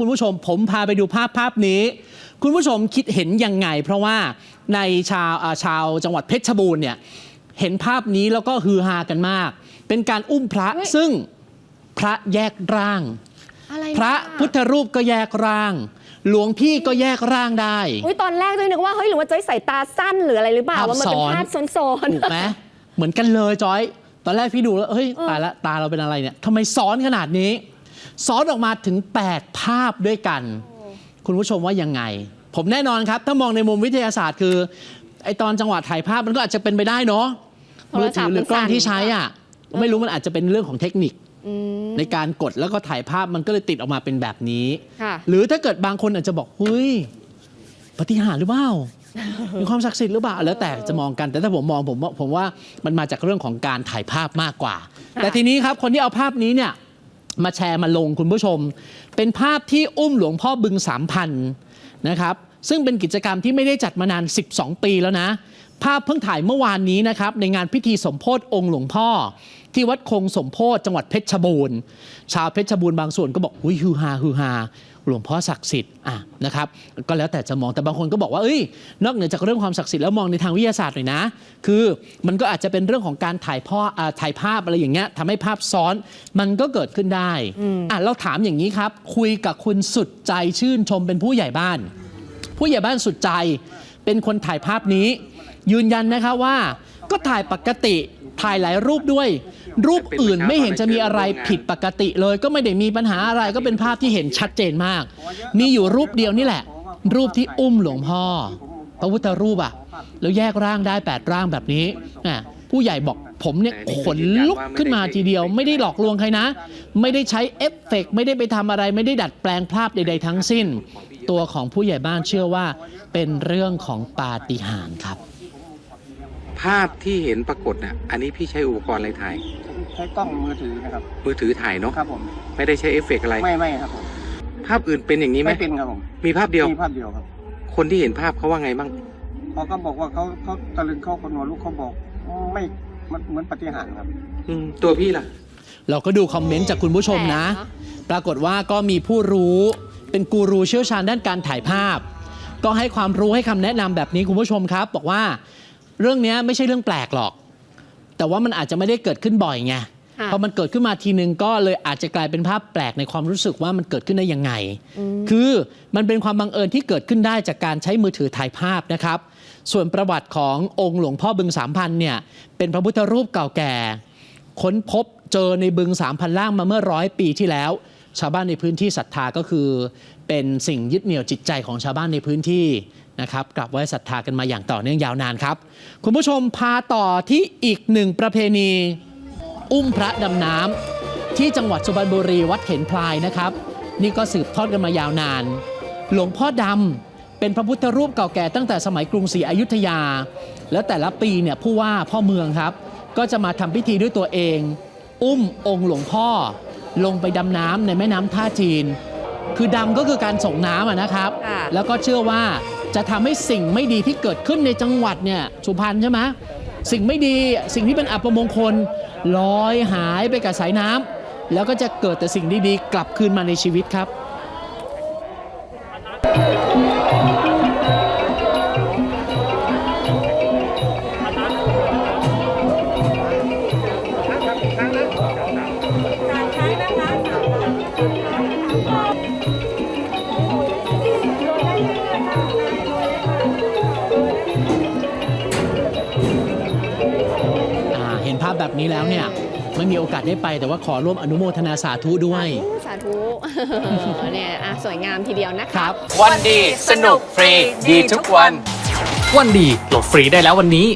คุณผู้ชมผมพาไปดูภาพภาพนี้ คุณผู้ชมคิดเห็นยังไง เพราะว่าในชาวอ่าชาวจังหวัดเพชรบูรณ์เนี่ยเห็นภาพนี้แล้วก็ฮือฮากันมาก เป็นการอุ้มพระเฮ้ยซึ่งพระแยกร่างอะไรพระเนี่ยพุทธรูปก็แยกร่าง หลวงพี่ก็แยกร่างได้อุ้ยตอนแรกด้วยนึกว่าเฮ้ยหรือว่าจ้อยสายตาสั้นหรืออะไรหรือเปล่าภาพว่ามันเป็นซ้อนภาพซ้อนถูกไหมเหมือนกันเลยจอย ตอนแรกพี่ดูแล้วเฮ้ยเออตายละตาเราเป็นอะไรเนี่ยทำไมซ้อนขนาดนี้ ซ้อนออกมาถึง 8 ภาพด้วยกัน คุณผู้ชมว่ายังไง ผมแน่นอนครับ ถ้ามองในมุมวิทยาศาสตร์คือไอตอนจังหวะถ่ายภาพมันก็อาจจะเป็นไปได้เนาะโทมืรอศัถืพอท์หรือกล้องมันสั่นที่ใช้อะไม่รู้มันอาจจะเป็นเรื่องของเทคนิคอืมในการกดแล้วก็ถ่ายภาพมันก็เลยติดออกมาเป็นแบบนี้ค่ะหรือถ้าเกิดบางคนอาจจะบอกเฮ้ยปาฏิหารย์หรือเปล่ามีความศักดิ์สิทธิ์หรือเปล่าแล้วแต่จะมองกัน แต่ถ้าผมมองผมว่าผมว่ามันมาจากเรื่องของการถ่ายภาพมากกว่าค่ะแต่ทีนี้ครับคนที่เอาภาพนี้เนี่ย มาแชร์มาลงคุณผู้ชม เป็นภาพที่อุ้มหลวงพ่อบึงสามพันนะครับซึ่งเป็นกิจกรรมที่ไม่ได้จัดมานาน 12 ปีแล้วนะ ภาพเพิ่งถ่ายเมื่อวานนี้นะครับในงานพิธีสมโพธิองค์หลวงพ่อ ที่วัดคงสมโพธิจังหวัดเพชรบูรณ์ ชาวเพชรบูรณ์บางส่วนก็บอกอุ้ยฮือฮาฮือฮา หลวงพ่อศักดิ์สิทธิ์อะนะครับก็แล้วแต่จะมองแต่บางคนก็บอกว่าเอ้ยนอกเหนือจากเรื่องความศักดิ์สิทธิ์แล้วมองในทางวิทยาศาสตร์หน่อยนะ คือมันก็อาจจะเป็นเรื่องของการถ่ายพ่ออ่าถ่ายภาพอะไรอย่างเงี้ยทำให้ภาพซ้อนมันก็เกิดขึ้นได้อะเราถามอย่างนี้ครับ คุยกับคุณสุดใจชื่นชมเป็นผู้ใหญ่บ้าน ผู้ใหญ่บ้านสุดใจเป็นคนถ่ายภาพนี้ ยืนยันนะคะว่าก็ถ่ายปกติ ถ่ายหลายรูปด้วย รูปอื่นไม่เห็นจะมีอะไรผิดปกติเลย ก็ไม่ได้มีปัญหาอะไรก็เป็นภาพที่เห็นชัดเจนมาก มีอยู่รูปเดียวนี่แหละ รูปที่อุ้มหลวงพ่อ พระพุทธรูปอะแล้วแยกร่างได้แปดร่างแบบนี้อะผู้ใหญ่บอกผมเนี่ยขนลุกขึ้นมาทีเดียว ไม่ได้หลอกลวงใครนะ ไม่ได้ใช้เอฟเฟกต์ไม่ได้ไปทำอะไร ไม่ได้ดัดแปลงภาพใดๆทั้งสิ้น ตัวของผู้ใหญ่บ้านเชื่อว่า เป็นเรื่องของปาฏิหาริย์ครับ ภาพที่เห็นปรากฏอะ อันนี้พี่ใช้อุปกรณ์อะไรถ่าย ใช้กล้องมือถือนะครับ มือถือถ่ายเนาะ ครับผม ไม่ได้ใช้เอฟเฟกต์อะไร ไม่ไม่ครับผม ภาพอื่นเป็นอย่างนี้ไหมไม่เป็นครับผม มีภาพเดียว มีภาพเดียวครับ คนที่เห็นภาพเขาว่าไงบ้าง เขาก็บอกว่าเขาเขาตะลึงเข้าคนหัวลูกเขาบอก ไม่ มันเหมือนปฏิหารย์ครับ อืม ตัวพี่ล่ะ เราก็ดูคอมเมนต์จากคุณผู้ชมนะแปลกเนอะปรากฏว่าก็มีผู้รู้เป็นกูรูเชี่ยวชาญด้านการถ่ายภาพ ก็ให้ความรู้ให้คำแนะนำแบบนี้คุณผู้ชมครับ บอกว่า เรื่องเนี้ยไม่ใช่เรื่องแปลกหรอก แต่ว่ามันอาจจะไม่ได้เกิดขึ้นบ่อยไงค่ะพอมันเกิดขึ้นมาทีนึงก็เลยอาจจะกลายเป็นภาพแปลกในความรู้สึกว่ามันเกิดขึ้นได้ยังไง คือมันเป็นความบังเอิญที่เกิดขึ้นได้จากการใช้มือถือถ่ายภาพนะครับ ส่วนประวัติขององค์หลวงพ่อบึงสามพันเนี่ยเป็นพระพุทธรูปเก่าแก่ ค้นพบเจอในบึงสามพันล่างมาเมื่อร้อยปีที่แล้ว ชาวบ้านในพื้นที่ศรัทธาก็คือเป็นสิ่งยึดเหนี่ยวจิตใจของชาวบ้านในพื้นที่นะครับกลับไว้ศรัทธากันมาอย่างต่อเนื่องยาวนานครับ คุณผู้ชมพาต่อที่อีกหนึ่งประเพณี อุ้มพระดำน้ำที่จังหวัดสุพรรณบุรีวัดเถนพลายนะครับ นี่ก็สืบทอดกันมายาวนาน หลวงพ่อดำเป็นพระพุทธรูปเก่าแก่ตั้งแต่สมัยกรุงศรีอยุธยา แล้วแต่ละปีเนี่ยผู้ว่าพ่อเมืองครับ ก็จะมาทำพิธีด้วยตัวเอง อุ้มองค์หลวงพ่อ ลงไปดำน้ำในแม่น้ำท่าจีน คือดำก็คือการส่งน้ำอะนะครับ ค่ะแล้วก็เชื่อว่าจะทำให้สิ่งไม่ดีที่เกิดขึ้นในจังหวัดเนี่ยสุพรรณใช่ไหมสิ่งไม่ดีสิ่งที่เป็นอัปมงคลลอยหายไปกับสายน้ำแล้วก็จะเกิดแต่สิ่งดีๆกลับคืนมาในชีวิตครับ นี้แล้วเนี่ยไม่มีโอกาสได้ไปแต่ว่าขอร่วมอนุโมทนาสาธุด้วย สาธุเนี่ยอะสวยงามทีเดียวนะคคะรับ วันดีสนุกฟรี ดีทุกวัน วันดีโหลดฟรีได้แล้ววันนี้